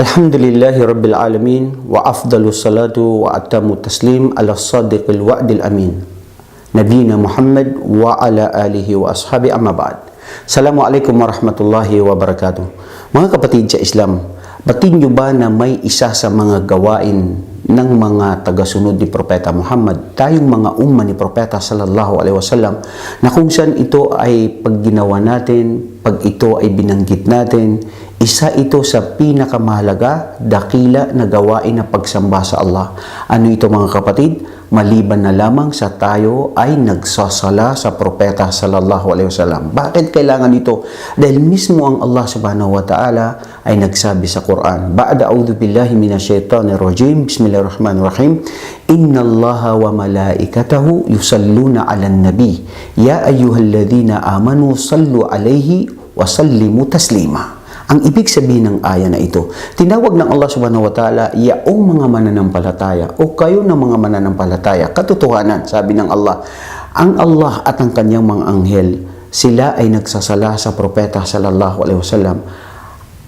Alhamdulillahi Rabbil Alamin wa afdalu salatu wa atamu taslim ala sadiqil wa'dil amin. Nabina Muhammad wa ala alihi wa ashabi amma ba'd. Assalamualaikum warahmatullahi wabarakatuh. Mga kapatid sa Islam, batin nyo ba na may isa sa mga gawain ng mga tagasunod ni Propeta Muhammad, tayong mga umma ni Propeta Sallallahu Alaihi Wasallam, na kung saan ito ay pagginawa natin, pag ito ay binanggit natin, isa ito sa pinakamahalaga, dakila na gawain na pagsamba sa Allah. Ano ito mga kapatid? Maliban na lamang sa tayo ay nagsasala sa propeta sallallahu alaihi wasallam. Bakit kailangan ito? Dahil mismo ang Allah subhanahu wa ta'ala ay nagsabi sa Quran, Ba'da a'udhu billahi minasyaitanir rajim, Bismillahirrahmanirrahim, Inna Allah wa malaikatahu yusalluna 'alan nabi, ya ayyuhalladhina amanu sallu 'alaihi wa sallimu taslima. Ang ibig sabihin ng aya na ito, tinawag ng Allah subhanahu wa ta'ala, yaong mga mananampalataya o kayo ng mga mananampalataya. Katotohanan, sabi ng Allah, ang Allah at ang kanyang mga anghel, sila ay nagsasala sa propeta sallallahu alaihi wasallam.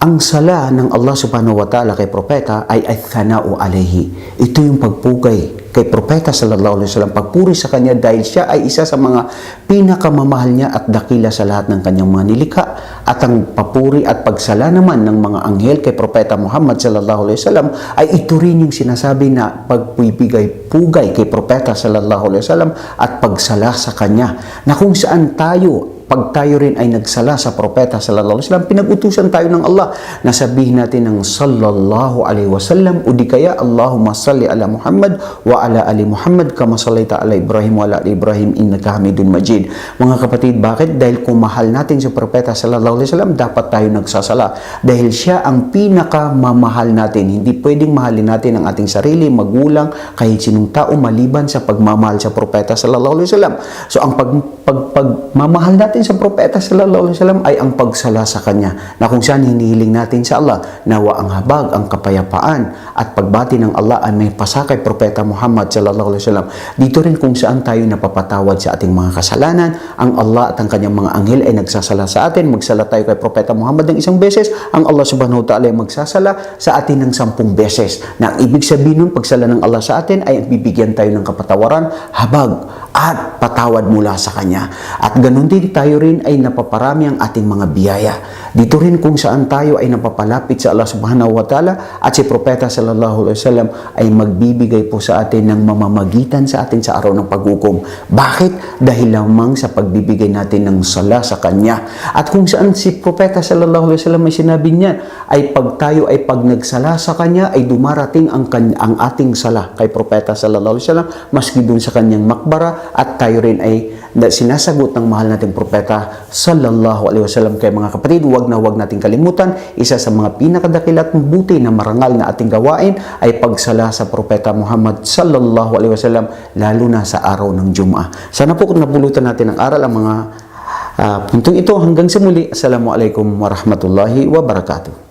Ang sala ng Allah subhanahu wa ta'ala kay propeta ay ay thana'u alayhi. Ito yung pagpugay kay propeta sallallahu alaihi wasallam. Pagpuri sa kanya dahil siya ay isa sa mga pinakamamahal niya at dakila sa lahat ng kanyang mga nilikha. At ang papuri at pagsala naman ng mga anghel kay propeta Muhammad sallallahu alaihi wasallam ay ito rin yung sinasabi na pagpibigay pugay kay propeta sallallahu alaihi wasallam at pagsala sa kanya. Na kung saan tayo pag tayo rin ay nagsala sa propeta sallallahu alaihi wasallam, pinag-utusan tayo ng Allah na sabihin natin ng sallallahu alaihi wasallam o di kaya Allahumma salli ala Muhammad wa ala ali Muhammad kama sallaita ala Ibrahim wa ala ali Ibrahim innaka Hamidun Majid. Mga kapatid, bakit? Dahil kung mahal natin si propeta sallallahu alaihi wasallam, dapat tayo nagsasala dahil siya ang pinakamamahal natin. Hindi pwedeng mahalin natin ang ating sarili, magulang, kahit sinong tao maliban sa pagmamahal sa propeta sallallahu alaihi wasallam. So ang pag, pag, pagmamahal natin sa propeta sallallahu alaihi wasallam ay ang pagsala sa kanya na kung saan hinihiling natin sa Allah nawa ang habag, ang kapayapaan at pagbati ng Allah ay may pasakay propeta Muhammad sallallahu alaihi wasallam. Dito rin kung saan tayo napapatawad sa ating mga kasalanan, ang Allah at ang kanyang mga anghel ay nagsasala sa atin. Magsala tayo kay propeta Muhammad ng isang beses, ang Allah subhanahu wa ta'ala ay magsasala sa atin ng sampung beses. Na ang ibig sabihin nun, pagsala ng Allah sa atin ay bibigyan tayo ng kapatawaran, habag at patawad mula sa Kanya. At ganun din tayo rin ay napaparami ang ating mga biyaya. Dito rin kung saan tayo ay napapalapit sa Allah subhanahu wa ta'ala at si Propeta sallallahu alaihi wasallam ay magbibigay po sa atin ng mamamagitan sa atin sa araw ng paghukom. Bakit? Dahil lamang sa pagbibigay natin ng sala sa Kanya. At kung saan si Propeta sallallahu alaihi wasallam ay sinabi niya ay pag tayo ay pag nagsala sa Kanya ay dumarating ang, ang ating sala kay Propeta sallallahu alaihi wasallam maski dun sa kanyang makbara at tayo rin ay na sinasagot ng mahal nating propeta sallallahu alaihi wasallam. Kay mga kapatid wag na wag nating kalimutan isa sa mga pinakadakila at mabuti na marangal na ating gawain ay pagsala sa propeta Muhammad sallallahu alaihi wasallam lalo na sa araw ng Jumaa. Sana po kung napulutan natin ang aral ang mga ah, puntong ito. Hanggang sa muli assalamualaikum warahmatullahi wabarakatuh